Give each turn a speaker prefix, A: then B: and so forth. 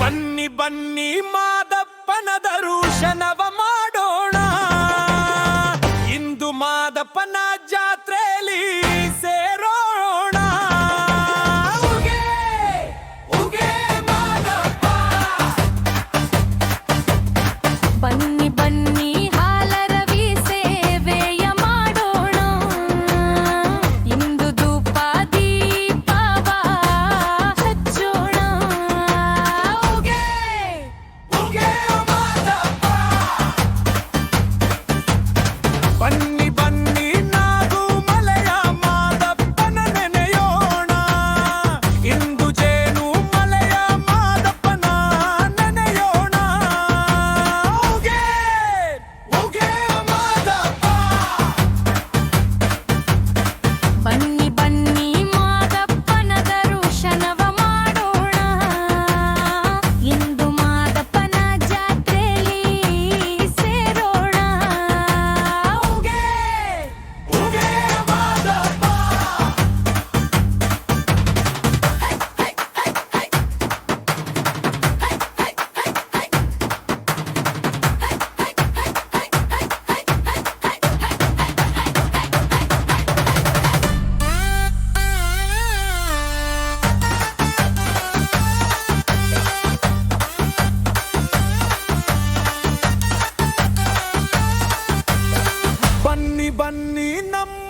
A: ಬನ್ನಿ ಬನ್ನಿ ಮಾದಪ್ಪನ ದರುಶನವ ಮಾಡೋಣ. ಇಂದು ಮಾದಪ್ಪನ ಜಾ ಬನ್ನಿ ನಮ್ಮ